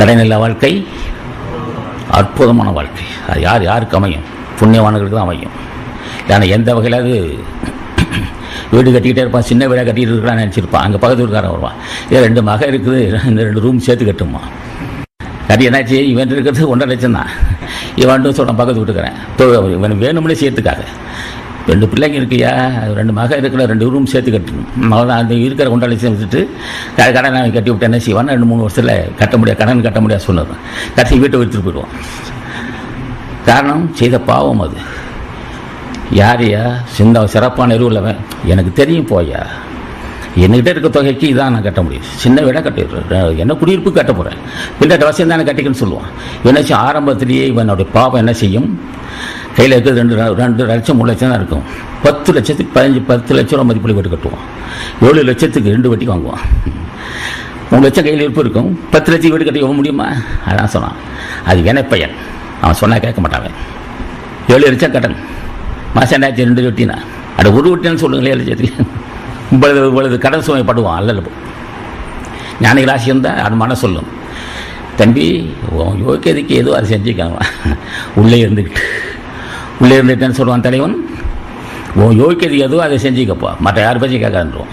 கடைநில வாழ்க்கை அற்புதமான வாழ்க்கை. அது யார் யாருக்கு அமையும்? புண்ணியவான்களுக்கு தான் அமையும். ஏன்னா எந்த வகையில் அது வீடு கட்டிக்கிட்டே இருப்பான் சின்ன வீடாக கட்டிகிட்டு இருக்கிறான்னு நினச்சிருப்பான். அங்கே பக்கத்து வீட்டுக்காரன் வருவான். ஏன் ரெண்டு மக இருக்குது இந்த ரெண்டு ரூம் சேர்த்து கட்டுமா? கட்டி என்னாச்சு? இவன் இருக்கிறது ஒன்றரை லட்சம் தான். இவன்ட்டு சொல்கிறான் பக்கத்து வீட்டுக்காரன். இவன் வேணும்னே சேர்த்துக்காக ரெண்டு பிள்ளைங்க இருக்கியா? ரெண்டு மகன் இருக்கிற ரெண்டு ரூம் சேர்த்து கட்டணும். அவன் அந்த இருக்கிற ஒன்றரை சேர்த்துட்டு வச்சுட்டு க- கடனை கட்டி விட்டு என்ன செய்வான் ரெண்டு மூணு வருஷத்தில் கட்ட முடியாது கடன் கட்ட முடியாது சொன்னதான் கடைசி வீட்டை விட்டுட்டு போயிடுவான். காரணம் செய்த பாவம் அது. யாரையா சிந்த சிறப்பான எருவில் எனக்கு தெரியும் போயா என்கிட்ட இருக்க தொகைக்கு இதான் நான் கட்ட முடியும். சின்ன வீடாக கட்டிடுறேன் என்ன குடியிருப்பு கட்ட போகிறேன் பின்னாடி வசதி தானே கட்டிக்கன்னு சொல்லுவான். என்னாச்சும் ஆரம்பத்திலேயே இவனுடைய பாவம் என்ன செய்யும்? கையில் இருக்கிறது ரெண்டு ரெண்டு லட்சம் மூணு லட்சம் தான் இருக்கும். பத்து லட்சத்துக்கு பதினஞ்சு பத்து லட்ச ரூபா மதிப்பில் வீடு கட்டுவான். ஏழு லட்சத்துக்கு ரெண்டு வட்டி வாங்குவான். மூணு லட்சம் கையில் இருப்பு இருக்கும். பத்து லட்சம் வீடு கட்டி போக முடியுமா? அதான் சொன்னான். அது வினைப்பையன் அவன் சொன்னால் கேட்க மாட்டான் ஏழு லட்சம் கடன் மாதம் ரெண்டாயிரத்தி ரெண்டு வட்டினா. அது ஒரு வட்டின்னு சொல்லுங்களேன் ஏழு லட்சத்துக்கு. இவ்வளவு இவ்வளவு கடன் சுமை படுவான் அல்ல ஞானிகள் ராசி இருந்தால் அது மன சொல்லும். தம்பி உன் ஏதோ அதை செஞ்சுக்கலாம் உள்ளே இருந்துக்கிட்டு உள்ளே இருந்துட்டேன்னு சொல்லுவான் தலைவன்? உன் யோக்கியதைக்கு எதுவோ அதை செஞ்சுக்கப்பா. மற்ற யார் பற்றி கேட்காதுன்றோம்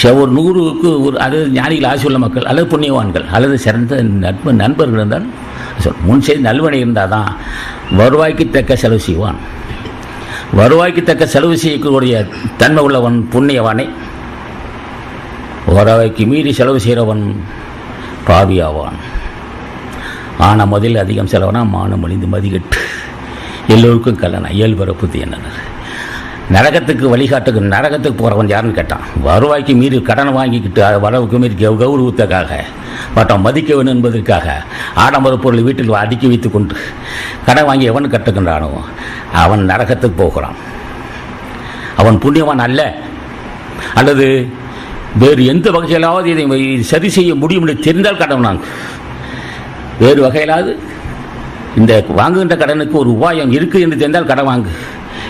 சரி, ஒரு நூறுக்கு ஒரு அது ஞானிகள் ஆசி உள்ள மக்கள் அல்லது புண்ணியவான்கள் அல்லது சிறந்த நட்பு நண்பர்கள் இருந்தால் சொல் முன் செய்து நல்வனை இருந்தால் தான் வருவாய்க்கு தக்க செலவு செய்வான். வருவாய்க்கு தக்க செலவு செய்யக்கூடிய தன்மை உள்ளவன் புண்ணியவானே வருவாய்க்கு மீறி செலவு செய்கிறவன் பாவியாவான். ஆனால் முதலில் அதிகம் செலவுனா மானம் மொழிந்து மதிகட்டு. எல்லோருக்கும் கல்லணா இயல்புற புத்தி என்னன்னு நரகத்துக்கு வழிகாட்டுக்கு நரகத்துக்கு போகிறவன் யாருன்னு கேட்டான். வருவாய்க்கு மீறி கடனை வாங்கிக்கிட்டு வரவுக்கு மீறி கௌரவத்துக்காக மற்றம் மதிக்க வேணும் என்பதற்காக ஆடம்பர பொருள் வீட்டில் அடுக்கி வைத்து கொண்டு கடன் வாங்கி எவன் கட்டுகின்றானோ அவன் நரகத்துக்கு போகிறான். அவன் புண்ணியவான் அல்ல. அல்லது வேறு எந்த வகையிலாவது இதை சரி செய்ய முடியும் என்று தெரிந்தால் கடன் வேறு வகையிலாவது இந்த வாங்குகின்ற கடனுக்கு ஒரு உபாயம் இருக்குது என்று தெரிந்தால் கடன் வாங்கு.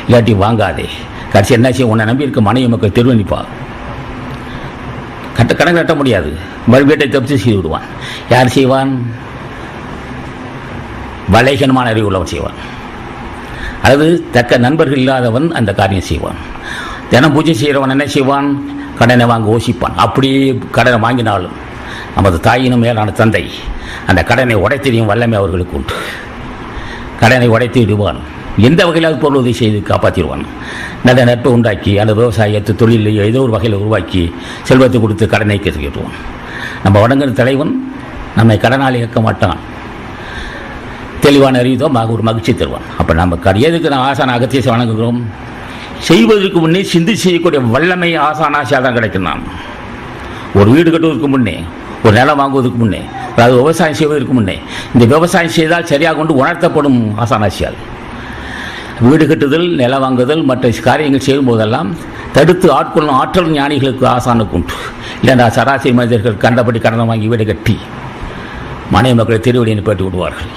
இல்லாட்டி வாங்காதே. கடைசி என்ன செய்ய உன்னை நம்பி இருக்க மனைவி மக்கள் திருவனிப்பா கட்ட கடன் கட்ட முடியாது. மறு வீட்டை தப்பிச்சு செய்து விடுவான். யார் செய்வான்? வலைகனமான அறிவு உள்ளவன் செய்வான். அல்லது தக்க நண்பர்கள் இல்லாதவன் அந்த காரியம் செய்வான். தினம் பூஜை செய்கிறவன் என்ன செய்வான்? கடனை வாங்க யோசிப்பான். அப்படியே கடனை வாங்கினாலும் நமது தாயினும் மேலான தந்தை அந்த கடனை உடைத்தெறியும் வல்லமை அவர்களுக்கு உண்டு. கடனை உடைத்து விடுவான். எந்த வகையிலாவது பொருள் உதவி செய்து காப்பாற்றிடுவான் நல்ல நட்பு உண்டாக்கி அந்த விவசாயத்தை தொழில் ஏதோ ஒரு வகையில் உருவாக்கி செல்வத்தை கொடுத்து கடனை கேட்டுக்கிட்டுவான் நம்ம வணங்குற தலைவன் நம்மை கடனால் இயக்க மாட்டான். தெளிவான அறிவுதோ மக ஒரு மகிழ்ச்சி தருவான். அப்போ நம்ம கடையதுக்கு எதுக்கு நான் ஆசான அகத்தியசை வணங்குகிறோம்? செய்வதற்கு முன்னே சிந்தி செய்யக்கூடிய வல்லமை ஆசான ஆசையாக தான் கிடைக்கும் நான் ஒரு வீடு கட்டுவதற்கு முன்னே ஒரு நிலம் வாங்குவதற்கு முன்னே அதாவது விவசாயம் செய்வதற்கு முன்னே இந்த விவசாயம் செய்தால் சரியாக கொண்டு உணர்த்தப்படும் ஆசானாசியால் வீடு கட்டுதல் நிலம் வாங்குதல் மற்ற காரியங்கள் செய்யும் போதெல்லாம் தடுத்து ஆட்கொள்ளும் ஆற்றல் ஞானிகளுக்கு ஆசானுக்கு உண்டு. இல்லைண்டா சராசரி மனிதர்கள் கண்டபடி கடன் வாங்கி வீடு கட்டி மனைவி மக்களை திருவடியை போட்டு விடுவார்கள்.